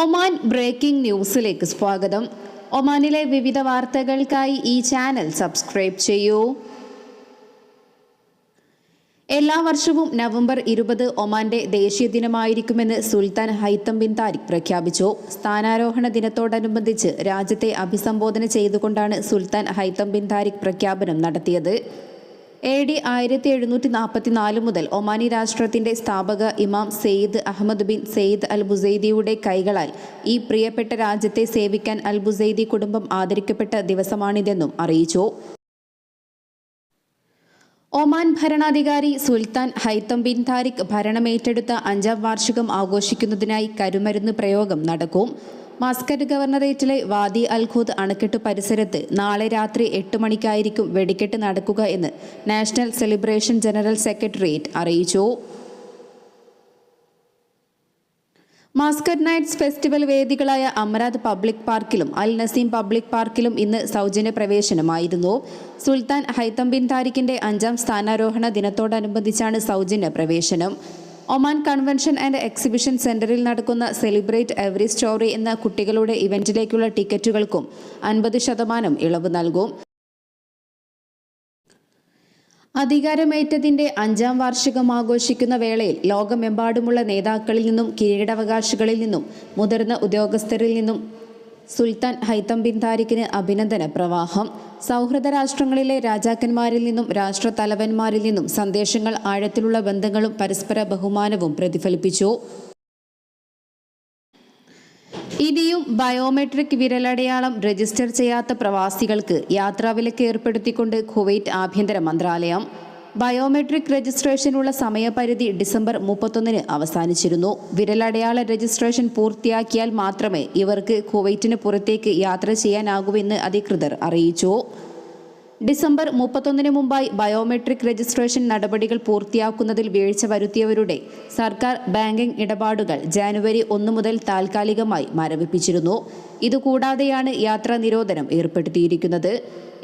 Oman breaking ന്യൂസിലേക്ക് സ്വാഗതം. ഒമാനിലെ വിവിധ വാർത്തകൾക്കായി ഈ ചാനൽ സബ്സ്ക്രൈബ് ചെയ്യൂ. എല്ലാ വർഷവും നവംബർ ഇരുപത് ഒമാന്റെ ദേശീയ ദിനമായിരിക്കുമെന്ന് സുൽത്താൻ ഹൈത്തം ബിൻ താരിഖ് പ്രഖ്യാപിച്ചു. സ്ഥാനാരോഹണ ദിനത്തോടനുബന്ധിച്ച് രാജ്യത്തെ അഭിസംബോധന ചെയ്തുകൊണ്ടാണ് സുൽത്താൻ ഹൈത്തം ബിൻ താരിഖ് പ്രഖ്യാപനം നടത്തിയത്. എ ഡി ആയിരത്തി എഴുന്നൂറ്റി നാൽപ്പത്തി നാല് മുതൽ ഒമാനി രാഷ്ട്രത്തിന്റെ സ്ഥാപക ഇമാം Said Ahmed bin Said Al ബുസൈദിയുടെ കൈകളാൽ ഈ പ്രിയപ്പെട്ട രാജ്യത്തെ സേവിക്കാൻ അൽ ബുസൈദി കുടുംബം ആദരിക്കപ്പെട്ട ദിവസമാണിതെന്നും അറിയിച്ചു. ഒമാൻ ഭരണാധികാരി സുൽത്താൻ ഹൈത്തം ബിൻ താരിഖ് ഭരണമേറ്റെടുത്ത അഞ്ചാം വാർഷികം ആഘോഷിക്കുന്നതിനായി കരുമരുന്ന് പ്രയോഗം നടക്കും. മസ്കറ്റ് ഗവർണറേറ്റിലെ വാദി അൽഖൂദ് അണക്കെട്ട് പരിസരത്ത് നാളെ രാത്രി എട്ട് മണിക്കായിരിക്കും വെടിക്കെട്ട് നടക്കുക എന്ന് നാഷണൽ സെലിബ്രേഷൻ ജനറൽ സെക്രട്ടേറിയറ്റ് അറിയിച്ചു. മാസ്കറ്റ് നൈറ്റ്സ് ഫെസ്റ്റിവൽ വേദികളായ അമരാദ് പബ്ലിക് പാർക്കിലും അൽ നസീം പബ്ലിക് പാർക്കിലും ഇന്ന് സൗജന്യ പ്രവേശനമായിരുന്നു. സുൽത്താൻ ഹൈത്തം ബിൻ താരിഖിന്റെ അഞ്ചാം സ്ഥാനാരോഹണ ദിനത്തോടനുബന്ധിച്ചാണ് സൗജന്യ പ്രവേശനം. ഒമാൻ കൺവെൻഷൻ ആൻഡ് എക്സിബിഷൻ സെന്ററിൽ നടക്കുന്ന സെലിബ്രേറ്റ് എവറി സ്റ്റോറി എന്ന കുട്ടികളുടെ ഇവന്റിലേക്കുള്ള ടിക്കറ്റുകൾക്കും അൻപത് ശതമാനം ഇളവ് നൽകും. അധികാരമേറ്റതിന്റെ അഞ്ചാം വാർഷികം ആഘോഷിക്കുന്ന വേളയിൽ ലോകമെമ്പാടുമുള്ള നേതാക്കളിൽ നിന്നും കിരീടാവകാശികളിൽ നിന്നും മുതിർന്ന ഉദ്യോഗസ്ഥരിൽ നിന്നും സുൽത്താൻ ഹൈത്തം ബിൻ താരിഖിന് അഭിനന്ദന പ്രവാഹം. സൗഹൃദ രാഷ്ട്രങ്ങളിലെ രാജാക്കന്മാരിൽ നിന്നും രാഷ്ട്രതലവന്മാരിൽ നിന്നും സന്ദേശങ്ങൾ ആഴത്തിലുള്ള ബന്ധങ്ങളും പരസ്പര ബഹുമാനവും പ്രതിഫലിപ്പിച്ചു. ഇനിയും ബയോമെട്രിക് വിരലടയാളം രജിസ്റ്റർ ചെയ്യാത്ത പ്രവാസികൾക്ക് യാത്രാവിലക്ക് ഏർപ്പെടുത്തിക്കൊണ്ട് കുവൈറ്റ് ആഭ്യന്തര മന്ത്രാലയം. ബയോമെട്രിക് രജിസ്ട്രേഷനുള്ള സമയപരിധി ഡിസംബർ മുപ്പത്തൊന്നിന് അവസാനിച്ചിരുന്നു. വിരലടയാള രജിസ്ട്രേഷൻ പൂർത്തിയാക്കിയാൽ മാത്രമേ ഇവർക്ക് കുവൈറ്റിന് പുറത്തേക്ക് യാത്ര ചെയ്യാനാകൂവെന്ന് അധികൃതർ അറിയിച്ചു. ഡിസംബർ മുപ്പത്തൊന്നിന് മുമ്പായി ബയോമെട്രിക് രജിസ്ട്രേഷൻ നടപടികൾ പൂർത്തിയാക്കുന്നതിൽ വീഴ്ച വരുത്തിയവരുടെ സർക്കാർ ബാങ്കിംഗ് ഇടപാടുകൾ ജാനുവരി ഒന്ന് മുതൽ താൽക്കാലികമായി മരവിപ്പിച്ചിരുന്നു. ഇതുകൂടാതെയാണ് യാത്രാ നിരോധനം ഏർപ്പെടുത്തിയിരിക്കുന്നത്.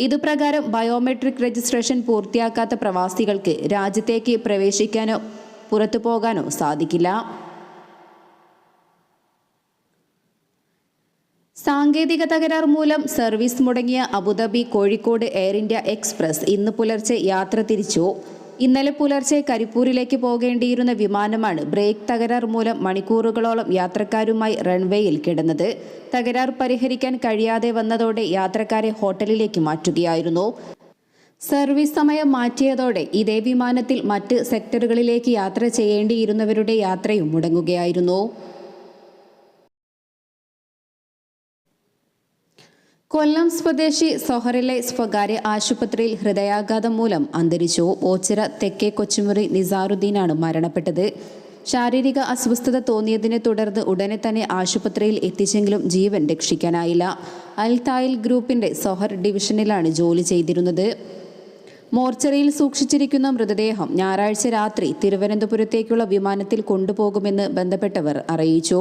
ഇതുപ്രകാരം ബയോമെട്രിക് രജിസ്ട്രേഷൻ പൂർത്തിയാക്കാത്ത പ്രവാസികൾക്ക് രാജ്യത്തേക്ക് പ്രവേശിക്കാനോ പുറത്തു പോകാനോ സാധിക്കില്ല. സാങ്കേതിക തകരാർ മൂലം service മുടങ്ങിയ Abu Dhabi Kozhikode Air India Express ഇന്ന് പുലർച്ചെ യാത്ര തിരിച്ചു. ഇന്നലെ പുലർച്ചെ കരിപ്പൂരിലേക്ക് പോകേണ്ടിയിരുന്ന വിമാനമാണ് ബ്രേക്ക് തകരാർ മൂലം മണിക്കൂറുകളോളം യാത്രക്കാരുമായി റൺവേയിൽ കിടന്നത്. തകരാർ പരിഹരിക്കാൻ കഴിയാതെ വന്നതോടെ യാത്രക്കാരെ ഹോട്ടലിലേക്ക് മാറ്റുകയായിരുന്നു. സർവീസ് സമയം മാറ്റിയതോടെ ഇതേ വിമാനത്തിൽ മറ്റ് സെക്ടറുകളിലേക്ക് യാത്ര ചെയ്യേണ്ടിയിരുന്നവരുടെ യാത്രയും മുടങ്ങുകയായിരുന്നു. കൊല്ലം സ്വദേശി സൊഹറിലെ സ്വകാര്യ ആശുപത്രിയിൽ ഹൃദയാഘാതം മൂലം അന്തരിച്ചു. ഓച്ചിറ തെക്കേ കൊച്ചുമുറി നിസാറുദ്ദീനാണ് മരണപ്പെട്ടത്. ശാരീരിക അസ്വസ്ഥത തോന്നിയതിനെ തുടർന്ന് ഉടനെ തന്നെ ആശുപത്രിയിൽ എത്തിച്ചെങ്കിലും ജീവൻ രക്ഷിക്കാനായില്ല. അൽ തായിൽ ഗ്രൂപ്പിന്റെ സൊഹർ ഡിവിഷനിലാണ് ജോലി ചെയ്തിരുന്നത്. മോർച്ചറിയിൽ സൂക്ഷിച്ചിരിക്കുന്ന മൃതദേഹം ഞായറാഴ്ച രാത്രി തിരുവനന്തപുരത്തേക്കുള്ള വിമാനത്തിൽ കൊണ്ടുപോകുമെന്ന് ബന്ധപ്പെട്ടവർ അറിയിച്ചു.